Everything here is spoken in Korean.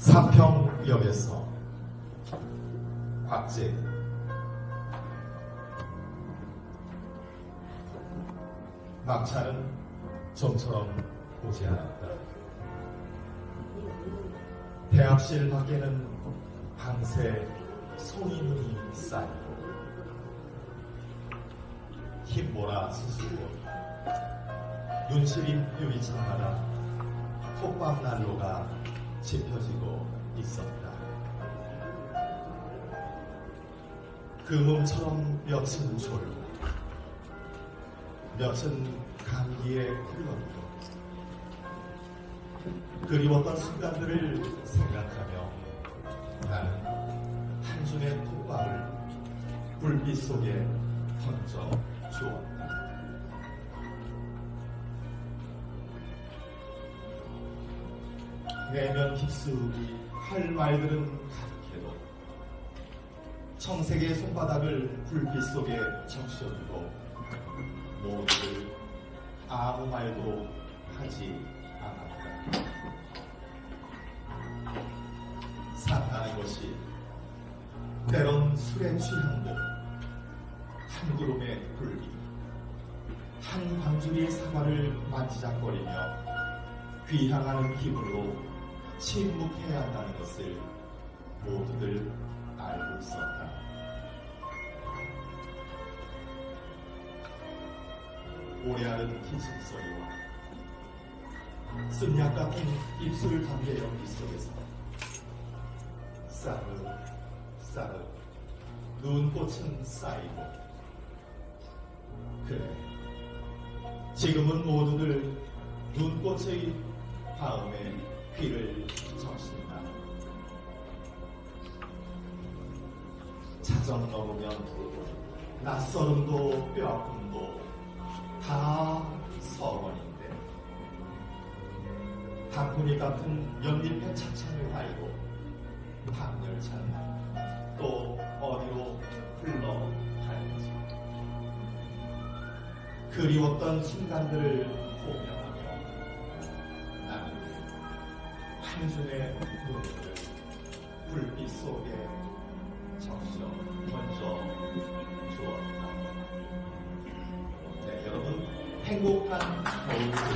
사평역에서 곽재 막차는 좀처럼 보지 않았다. 대합실 밖에는 밤새 소인이 쌓이고 힘 몰아 스스로 윤실인 유리창하다 톱밥 난로가 지펴지고 있었다. 그 몸처럼 몇은 졸고 몇은 감기에 흘렀고 그리웠던 순간들을 생각하며 나는 한 줌의 톡방을 불빛 속에 던져 주었다. 내면 깊숙이 할 말들은 가득해도 청색의 손바닥을 불빛 속에 적셔두고 모두를 아무 말도 하지 않았다. 산다는 것이 때론 술에 취한 듯한 구름의 불빛, 한 광주리의 사과를 만지작거리며 귀향하는 기분으로 침묵해야 한다는 것을 모두들 알고 있었다. 오래하는 기침 소리와 쓴약 같은 입술 담배 연기 속에서 싸르 싸르 눈꽃은 쌓이고 그래 지금은 모두들 눈꽃의 다음에 귀를 적신다. 자정 넘으면 낯설음도 뼈아픔도 다 서원인데 단풍이 같은 연잎의 차창을 달고 밤열차는 또 어디로 흘러갈지. 그리웠던 순간들을 호명하며 한 줌의 눈물을 불빛 속에 적셔 던져 주었다. 네, 여러분 행복한 겨울.